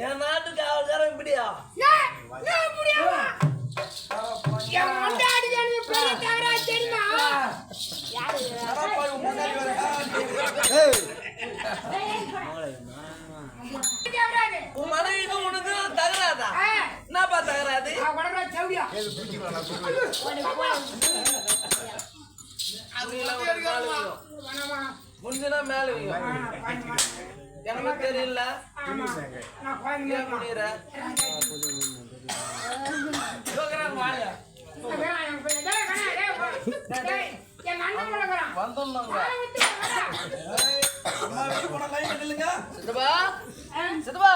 என் நாட்டு காவல்காரன் இப்படியா? உன் மனைவிக்கு உனக்கு தகராதா என்னப்பா தகராது முடிஞ்சுனா மேல எனக்கு தெரியல. சித்தப்பா சித்தப்பா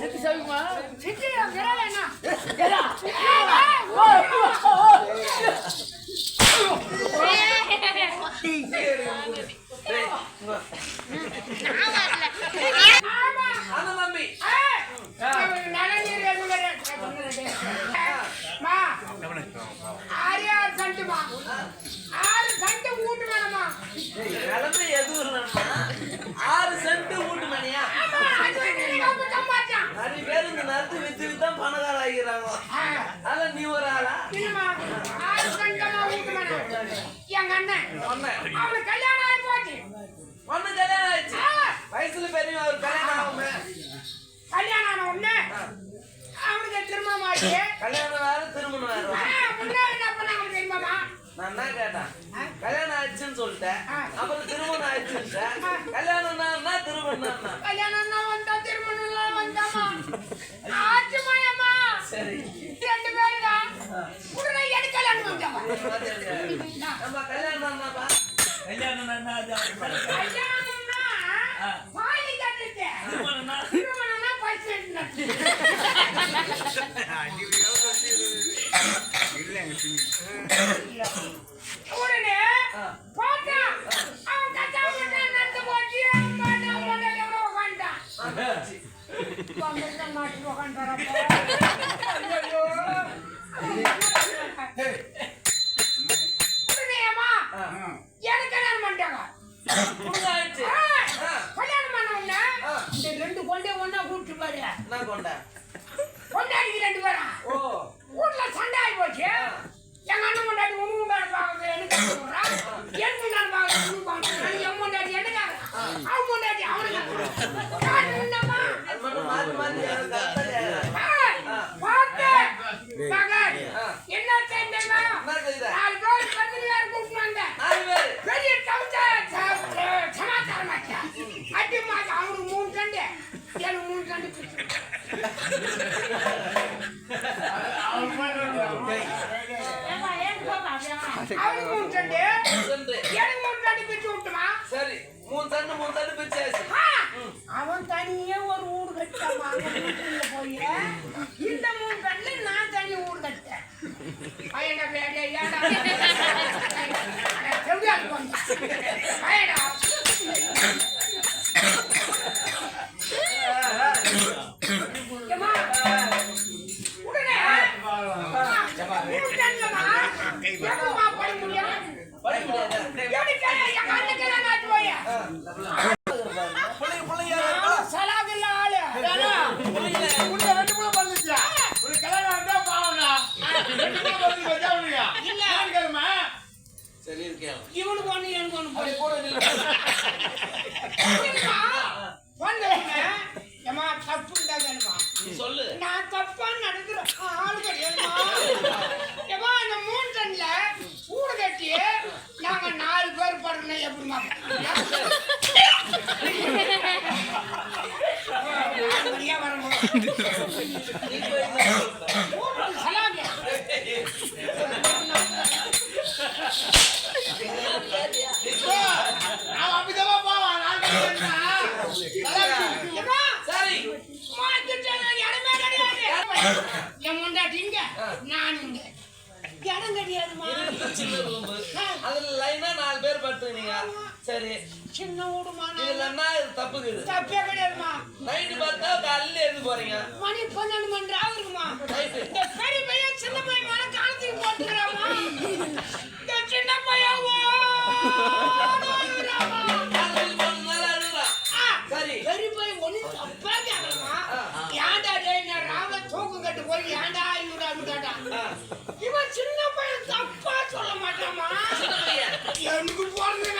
சித்தி சாவிக்குமா அண்ணன் கிளம்பி எதுவும் இல்லைன்னா ஆறு சென்ட் வீட்டு மணியா நிறைய பேர் இந்த நேரத்து வித்து வித்தா பணக்கார ஆகிறாங்க அதான் நீ ஒரு ஆளா? எங்க அண்ணன் ஒன்னு அவனுக்கு கல்யாணம் ஆகி போச்சு. ஒண்ணு கல்யாணம் ஆயிடுச்சு. வயசுல பெரிய ஒரு கல்யாணம் ஆகுமே. கல்யாணம் ஆன உடனே அவனுக்கு திருமணம் ஆச்சு கல்யாணம் வேற திருமணம் வேற. முன்னாடி என்ன பண்ணாங்க தெரியுமாமா நான் என்ன கேட்டேன். கல்யாணம் ஆயிடுச்சுன்னு சொல்லிட்டேன். அப்புறம் திருமணம் ஆயிடுச்சுட்டேன் கல்யாணம்னா திருமணம் கல்யாணம்னா வந்தா திருமணம்லாம் வந்தாமா? ஆச்சு மாயம்மா சரி. ரெண்டு பேரும் தான் உடனே எனக்கு கல்யாணம் வந்தாமா நம்ம கல்யாணம் கல்யாணம்னா உடனே போட்டா அவன் கட்டா பண்ணா நடந்து போச்சு. அவன் பாட்டா பண்ணல எவ்வளோ உட்காந்துட்டான் வந்துட்டு மாட்டி உட்காந்துறப்போ உடனே அம்மா எனக்கு கல்யாணம் பண்ணிட்டாங்க புடுங்க ஆயிடுச்சு ஆ, கல்யாணம் பண்ண உடனே இந்த ரெண்டு கொண்டே ஒண்ணா கூப்பிட்டு பாரு என்ன கொண்ட. கொண்டாடிக்கு ரெண்டு பேரும் ஓ. வீட்டுல சண்டை ஆகி போச்சு எங்க அண்ணன் கொண்டாடி உனக்கு கொண்டாடி பாக்குறது எனக்கு என் கொண்டாடி பாக்குறது உனக்கு பாக்குறது என் கொண்டாடி எனக்காக அவன் கொண்டாடி அவனுக்கு. நான் என்னம்மா? அது மட்டும் மாத்தி மாத்தி எனக்கு கரெக்டா கேக்குறேன். ஆ, பார்த்து, மகன், ஆ. என்ன செய்த நாலு பேர் பத்திரிகையார் கூப்பிட்டு வந்தேன். நாலு பேரு. பெரிய சமாச்சாரம் ஆச்சு. அடி அவனுக்கு மூணு எனக்கு மூணு சண்டை சரி மூணு தண்டு மூணு தண்டு பிரிச்சாச்சு. அவன் தனியே ஒரு ஊடு கட்டாமா போய். இந்த மூணு நான் தனி ஊடு கட்டேன் என் முண்டாட்டி இங்க நான் இங்க இடம் கிடையாதுமா அதுல லைனா நாலு பேர் படுத்துனீங்க சரி. சின்ன வீடுமா இதுல என்ன இது தப்பே கிடையாதுமா நைட்டு பார்த்தா காலையில எழுந்து போறீங்க. மணி பன்னெண்டு மணி நேரம் இருக்குமா இந்த பெரிய பையன் சின்ன பையன் மேல காலத்துக்கு போட்டுக்கிறாமா இந்த சின்ன பையன் ஓடுறாமா. காலையில் போனதுனால அழுகுறான். ஆ, சரி. பெரிய பையன் ஒண்ணு தப்பா கேட்கறமா ஏன்டா டேய் நான் ராவ தூக்கம் கட்டு போய் ஏன்டா ஐநூறு அனுப்பிட்டாடா ஆ. இவன் சின்ன பையன் தப்பா சொல்ல மாட்டாமா. எனக்கு பிறந்தவன்